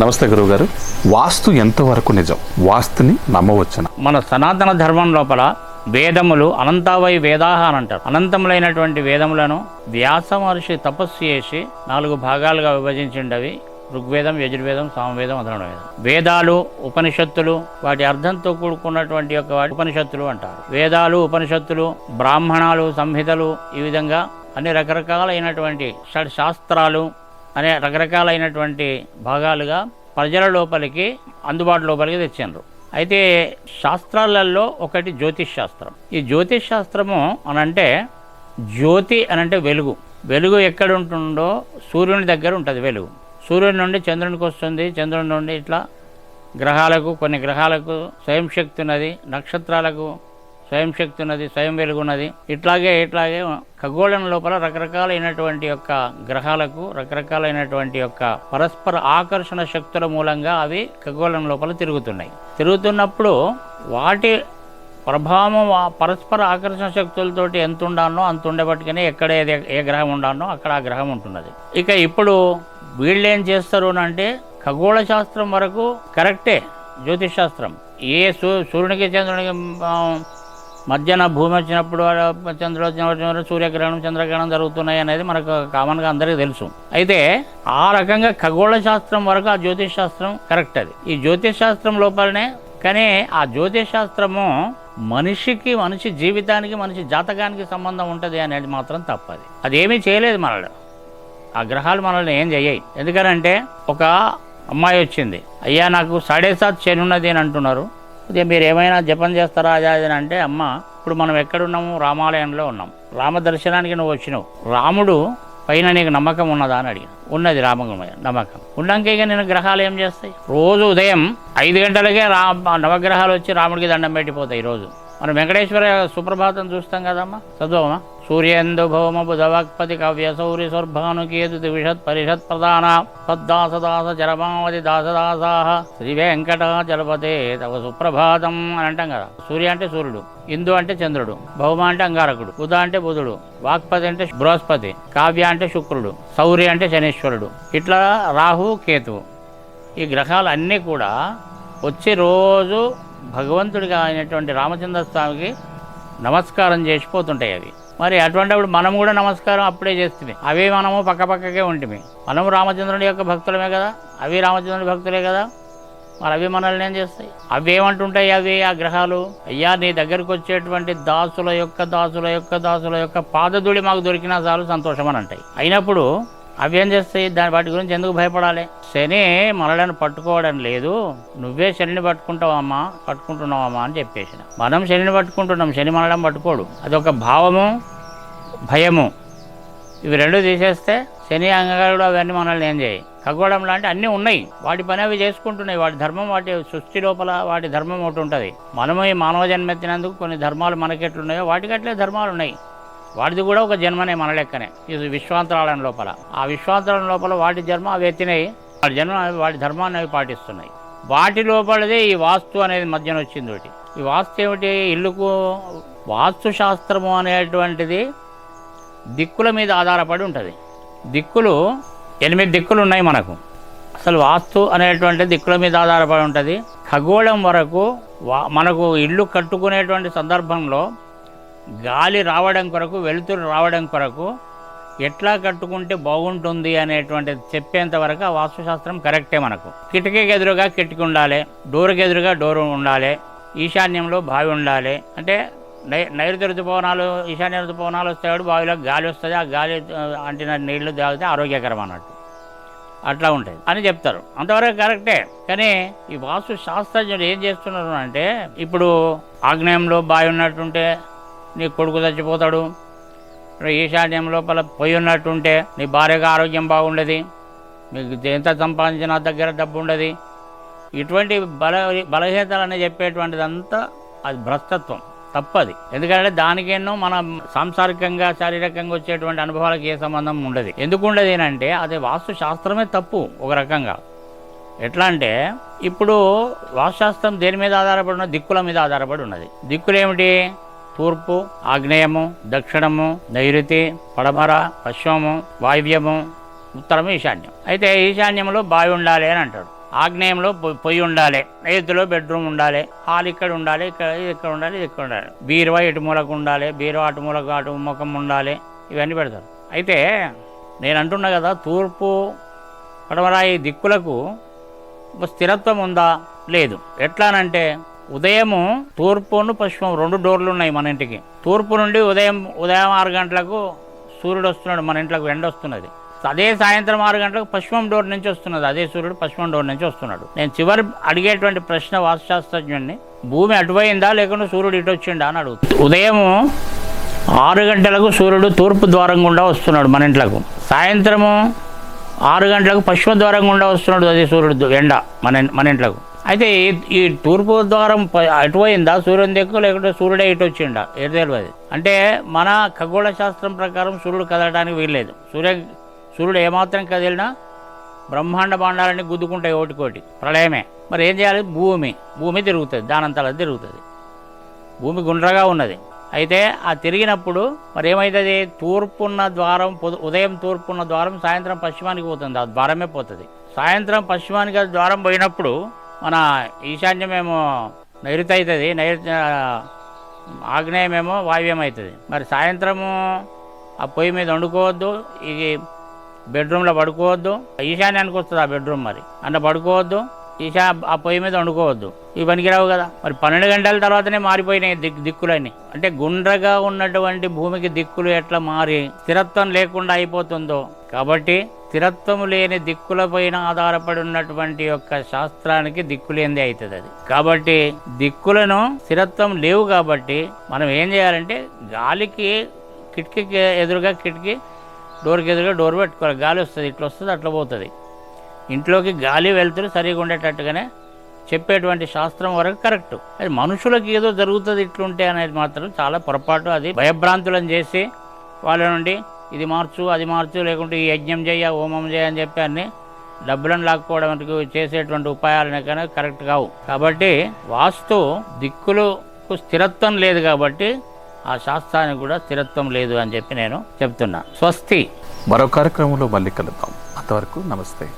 నమస్తే గురువు గారు వాస్తు ఎంతవరకు నిజం. వాస్తుని నమ్మవచ్చున? మన సనాతన ధర్మం లోపల వేదములు అనంతావై వేదాహ అని అంటారు. అనంతములైనటువంటి వేదములను వ్యాస మహర్షి తపస్సు చేసి నాలుగు భాగాలుగా విభజించిండవి. ఋగ్వేదం యజుర్వేదం సామవేదం అదన వేదం. వేదాలు ఉపనిషత్తులు వాటి అర్థంతో కూడుకున్నటువంటి యొక్క వాటి ఉపనిషత్తులు అంటారు. వేదాలు ఉపనిషత్తులు బ్రాహ్మణాలు సంహితలు ఈ విధంగా అన్ని రకరకాలైనటువంటి షడ్ శాస్త్రాలు అనే రకరకాలైనటువంటి భాగాలుగా ప్రజల లోపలికి అందుబాటు లోపలికి తెచ్చిండ్రు. అయితే శాస్త్రాలలో ఒకటి జ్యోతిష్ శాస్త్రం. ఈ జ్యోతిష్ శాస్త్రము అనంటే జ్యోతి అనంటే వెలుగు. వెలుగు ఎక్కడ ఉంటుందో సూర్యుని దగ్గర ఉంటుంది వెలుగు. సూర్యుని నుండి చంద్రునికి వస్తుంది చంద్రుని నుండి ఇట్లా గ్రహాలకు కొన్ని గ్రహాలకు స్వయం శక్తి ఉన్నది నక్షత్రాలకు స్వయం శక్తి ఉన్నది స్వయం వెలుగున్నది ఇట్లాగే ఇట్లాగే ఖగోళం లోపల రకరకాలైనటువంటి యొక్క గ్రహాలకు రకరకాలైనటువంటి యొక్క పరస్పర ఆకర్షణ శక్తుల మూలంగా అవి ఖగోళం లోపల తిరుగుతున్నాయి. తిరుగుతున్నప్పుడు వాటి ప్రభావం పరస్పర ఆకర్షణ శక్తులతోటి ఎంత ఉండానో అంత ఉండబట్టుకనే ఎక్కడ ఏది ఏ గ్రహం ఉండానో అక్కడ ఆ గ్రహం ఉంటున్నది. ఇక ఇప్పుడు వీళ్ళు ఏం చేస్తారు అని అంటే ఖగోళ శాస్త్రం వరకు కరెక్టే జ్యోతిష్ శాస్త్రం. ఏ సూ సూర్యునికి చంద్రునికి మధ్యాహ్న భూమి వచ్చినప్పుడు చంద్రుడు వచ్చినప్పుడు సూర్యగ్రహణం చంద్రగ్రహణం జరుగుతున్నాయి అనేది మనకు కామన్గా అందరికీ తెలుసు. అయితే ఆ రకంగా ఖగోళ శాస్త్రం వరకు ఆ జ్యోతిష్ శాస్త్రం కరెక్ట్ అది. ఈ జ్యోతిష్ శాస్త్రం లోపలనే కానీ ఆ జ్యోతిష్ శాస్త్రము మనిషికి మనిషి జీవితానికి మనిషి జాతకానికి సంబంధం ఉంటుంది అనేది మాత్రం తప్పది. అది ఏమీ చేయలేదు మనల్ని. ఆ గ్రహాలు మనల్ని ఏం చేయయి ఎందుకనంటే ఒక అమ్మాయి వచ్చింది. అయ్యా నాకు సాడే సాత్ శని ఉన్నది అని అంటున్నారు. అదే మీరు ఏమైనా జపం చేస్తారా అని అంటే అమ్మ ఇప్పుడు మనం ఎక్కడున్నాము? రామాలయంలో ఉన్నాం. రామ దర్శనానికి నువ్వు వచ్చినావు. రాముడు పైన నీకు నమ్మకం ఉన్నదా అని అడిగిన ఉన్నది రామకం నమ్మకం. ఉన్నాక ఇక నేను గ్రహాలు ఏం చేస్తాయి? రోజు ఉదయం ఐదు గంటలకే రా నవగ్రహాలు వచ్చి రాముడికి దండం పెట్టిపోతాయి రోజు. మనం వెంకటేశ్వర సుప్రభాతం చూస్తాం కదమ్మా? చదువమ్మా? సూర్యేందు భౌమ బుధవాక్పతి కవ్య సౌర్య సౌర్భానుకేతు విషత్ పరిషత్ ప్రధాన పద్దాసదాస చరమావతి దాసదాసా శ్రీ వెంకటాచలపతే తవ సుప్రభాతం అని అంటాం కదా. సూర్య అంటే సూర్యుడు ఇందు అంటే చంద్రుడు భౌమ అంటే అంగారకుడు బుధ అంటే బుధుడు వాక్పతి అంటే బృహస్పతి కావ్య అంటే శుక్రుడు సౌర్య అంటే శనీశ్వరుడు. ఇట్లా రాహు కేతువు ఈ గ్రహాలు అన్నీ కూడా వచ్చి రోజు భగవంతుడిగా అయినటువంటి రామచంద్ర స్వామికి నమస్కారం చేసిపోతుంటాయి అవి. మరి అటువంటిప్పుడు మనం కూడా నమస్కారం అప్పుడే చేస్తుంది అవే మనము పక్క పక్కకే ఉంటుంది మనము రామచంద్రుడి యొక్క భక్తులమే కదా? అవి రామచంద్రుడి భక్తులే కదా? మరి అవి మనల్ని ఏం చేస్తాయి? అవి ఏమంటుంటాయి అవి ఆ గ్రహాలు? అయ్యా నీ దగ్గరకు వచ్చేటువంటి దాసుల యొక్క దాసుల యొక్క దాసుల యొక్క పాదధూళి మాకు దొరికినా చాలు సంతోషం అని అంటాయి అయినప్పుడు అవి ఏం చేస్తాయి? దాని వాటి గురించి ఎందుకు భయపడాలి? శని మనలను పట్టుకోవడం లేదు. నువ్వే శనిని పట్టుకుంటావమ్మా పట్టుకుంటున్నావమ్మా అని చెప్పేసిన. మనం శనిని పట్టుకుంటున్నాం శని మనడం పట్టుకోడు. అదొక భావము భయము. ఇవి రెండు తీసేస్తే శని అంగగాడు అవన్నీ మనల్ని ఏం చేయి ఖగోళం లాంటి అన్నీ ఉన్నాయి. వాటి పని అవి చేసుకుంటున్నాయి. వాటి ధర్మం వాటి సృష్టి లోపల వాటి ధర్మం ఒకటి ఉంటుంది. మనము ఈ మానవ జన్మెత్తినందుకు కొన్ని ధర్మాలు మనకెట్లున్నాయో వాటికి అట్లే ధర్మాలు ఉన్నాయి. వాటిది కూడా ఒక జన్మనే మన లెక్కనే. ఇది విశ్వాంతరాలయం లోపల. ఆ విశ్వాంతరాలయం లోపల వాటి జన్మ అవి ఎత్తినాయి వాటి జన్మ వాటి ధర్మాన్ని అవి పాటిస్తున్నాయి. వాటి లోపలదే ఈ వాస్తు అనేది మధ్యన వచ్చింది ఒకటి. ఈ వాస్తు ఏమిటి? ఇల్లుకు వాస్తు శాస్త్రము అనేటువంటిది దిక్కుల మీద ఆధారపడి ఉంటుంది. దిక్కులు ఎనిమిది దిక్కులు ఉన్నాయి మనకు. అసలు వాస్తు అనేటువంటి దిక్కుల మీద ఆధారపడి ఉంటుంది. ఖగోళం వరకు వా మనకు ఇల్లు కట్టుకునేటువంటి సందర్భంలో గాలి రావడం కొరకు వెలుతురు రావడం కొరకు ఎట్లా కట్టుకుంటే బాగుంటుంది అనేటువంటిది చెప్పేంత వరకు ఆ వాస్తుశాస్త్రం కరెక్టే మనకు. కిటికీకి ఎదురుగా కిటికీ ఉండాలి డోర్కి ఎదురుగా డోర్ ఉండాలి ఈశాన్యంలో బావి ఉండాలి. అంటే నై నైరుతి ఋతుపవనాలు ఈశాన్య ఋతుపవనాలు వస్తాడు బావిలో గాలి వస్తుంది ఆ గాలి అంటిన నీళ్ళు తాగితే ఆరోగ్యకరం అన్నట్టు. అట్లా ఉంటుంది అని చెప్తారు. అంతవరకు కరెక్టే కానీ ఈ వాస్తు శాస్త్రజ్ఞులు ఏం చేస్తున్నారు అంటే ఇప్పుడు ఆగ్నేయంలో బావి ఉన్నట్టుంటే నీ కొడుకు చచ్చిపోతాడు. ఈశాన్యం లోపల పొయ్యి ఉన్నట్టుంటే నీ భార్యగా ఆరోగ్యం బాగుండదు. మీకు ఎంత సంపాదించినా దగ్గర డబ్బు ఉండదు ఇటువంటి బల బలహీనతలని చెప్పేటువంటిదంతా అది భ్రష్టత్వం. తప్పది. ఎందుకంటే దానికేనో మన సాంసారికంగా శారీరకంగా వచ్చేటువంటి అనుభవాలకు ఏ సంబంధం ఉండదు. ఎందుకు ఉండదు అంటే అది వాస్తు శాస్త్రమే తప్పు ఒక రకంగా. ఎట్లా అంటే ఇప్పుడు వాస్తుశాస్త్రం దేని మీద ఆధారపడి ఉన్నది? దిక్కుల మీద ఆధారపడి ఉన్నది. దిక్కులు ఏమిటి తూర్పు ఆగ్నేయము దక్షిణము నైరుతి పడమర పశ్చిమము వాయువ్యము ఉత్తరము ఈశాన్యం. అయితే ఈశాన్యంలో బావి ఉండాలి అని అంటాడు. ఆగ్నేయంలో పొ- పొయ్యి ఉండాలి నైరుతిలో బెడ్రూమ్ ఉండాలి హాల్ ఇక్కడ ఉండాలి ఇక్కడ ఇది ఇక్కడ ఉండాలి ఇది ఇక్కడ ఉండాలి. బీరువా ఇటు మూలకు ఉండాలి బీరువా అటు మూలకు అటు ముఖం ఉండాలి ఇవన్నీ పెడతారు. అయితే నేను అంటున్నా కదా తూర్పు పడమర ఈ దిక్కులకు ఒక స్థిరత్వం ఉందా? లేదు. ఎట్లానంటే ఉదయము తూర్పును పశ్చిమం రెండు డోర్లు ఉన్నాయి మన ఇంటికి. తూర్పు నుండి ఉదయం ఉదయం ఆరు గంటలకు సూర్యుడు వస్తున్నాడు మన ఇంట్లోకి ఎండ వస్తున్నది. అదే సాయంత్రం ఆరు గంటలకు పశ్చిమం డోర్ నుంచి వస్తున్నది. అదే సూర్యుడు పశ్చిమం డోర్ నుంచి వస్తున్నాడు. నేను చివరి అడిగేటువంటి ప్రశ్న వాస్తుశాస్త్రజ్ఞుడిని భూమి అటుపోయిందా లేకుండా సూర్యుడు ఇటు వచ్చిండా? అని అడుగుతుంది ఉదయము ఆరు గంటలకు సూర్యుడు తూర్పు ద్వారం గుండా వస్తున్నాడు మన ఇంట్లోకి. సాయంత్రము ఆరు గంటలకు పశ్చిమ ద్వారం గుండా వస్తున్నాడు అదే సూర్యుడు ఎండ మన మన ఇంట్లోకి. అయితే ఈ- ఈ తూర్పు ద్వారం అటు అటుపోయిందా సూర్యుని దిక్కు లేకుంటే సూర్యుడే ఇటు వచ్చిండా? ఏది తెలియదు అంటే మన ఖగోళ శాస్త్రం ప్రకారం సూర్యుడు కదలడానికి వీల్లేదు. సూర్య సూర్యుడు ఏమాత్రం కదిలినా బ్రహ్మాండ బాండాలన్నీ గుద్దుకుంటాయి ఓటికోటి ప్రళయమే. మరి ఏం చేయాలి? భూమి. భూమి తిరుగుతుంది. దానంతలా తిరుగుతుంది. భూమి గుండ్రగా ఉన్నది. అయితే ఆ తిరిగినప్పుడు మరి ఏమవుతుంది తూర్పున్న ద్వారం ఉదయం తూర్పున్న ద్వారం సాయంత్రం పశ్చిమానికి పోతుంది. ఆ ద్వారమే పోతుంది. సాయంత్రం పశ్చిమానికి ఆ ద్వారం పోయినప్పుడు మన ఈశాన్యమేమో నైరుతి అవుతుంది. నైరుతి ఆగ్నేయమేమో వాయువ్యం అవుతుంది. మరి సాయంత్రము ఆ పొయ్యి మీద వండుకోవద్దు ఇది బెడ్రూమ్లో పడుకోవద్దు. ఈశాన్యానికి వస్తుంది ఆ బెడ్రూమ్ మరి. అంటే పడుకోవద్దు ఈశా ఆ పొయ్యి మీద వండుకోవద్దు. ఇవి పనికిరావు కదా. మరి పన్నెండు గంటల తర్వాతనే మారిపోయినాయి దిక్ దిక్కులన్నీ. అంటే గుండ్రగా ఉన్నటువంటి భూమికి దిక్కులు ఎట్లా మారి స్థిరత్వం లేకుండా అయిపోతుందో. కాబట్టి స్థిరత్వం లేని దిక్కులపైన ఆధారపడి ఉన్నటువంటి యొక్క శాస్త్రానికి దిక్కులేంది అవుతుంది అది. కాబట్టి దిక్కులను స్థిరత్వం లేవు కాబట్టి మనం ఏం చేయాలంటే గాలికి కిటికీకి ఎదురుగా కిటికీ డోర్కి ఎదురుగా డోర్ పెట్టుకోవాలి. గాలి వస్తుంది ఇట్లా వస్తుంది అట్లా పోతుంది. ఇంట్లోకి గాలి వెళ్తురు సరిగా ఉండేటట్టుగానే చెప్పేటువంటి శాస్త్రం వరకు కరెక్ట్. అది మనుషులకు ఏదో జరుగుతుంది ఇట్లుంటే అనేది మాత్రం చాలా పొరపాటు. అది భయభ్రాంతులను చేసి వాళ్ళ నుండి ఇది మార్చు అది మార్చు లేకుంటే ఈ యజ్ఞం చేయ హోమం చేయ అని చెప్పి అన్ని డబ్బులను లాక్కోవడానికి చేసేటువంటి ఉపాయాలనే కానీ కరెక్ట్ కావు. కాబట్టి వాస్తు దిక్కులకు స్థిరత్వం లేదు కాబట్టి ఆ శాస్త్రానికి కూడా స్థిరత్వం లేదు అని చెప్పి నేను చెప్తున్నా. స్వస్తి. మరో కార్యక్రమంలో మళ్ళీ కలుద్దాం. అంతవరకు నమస్తే.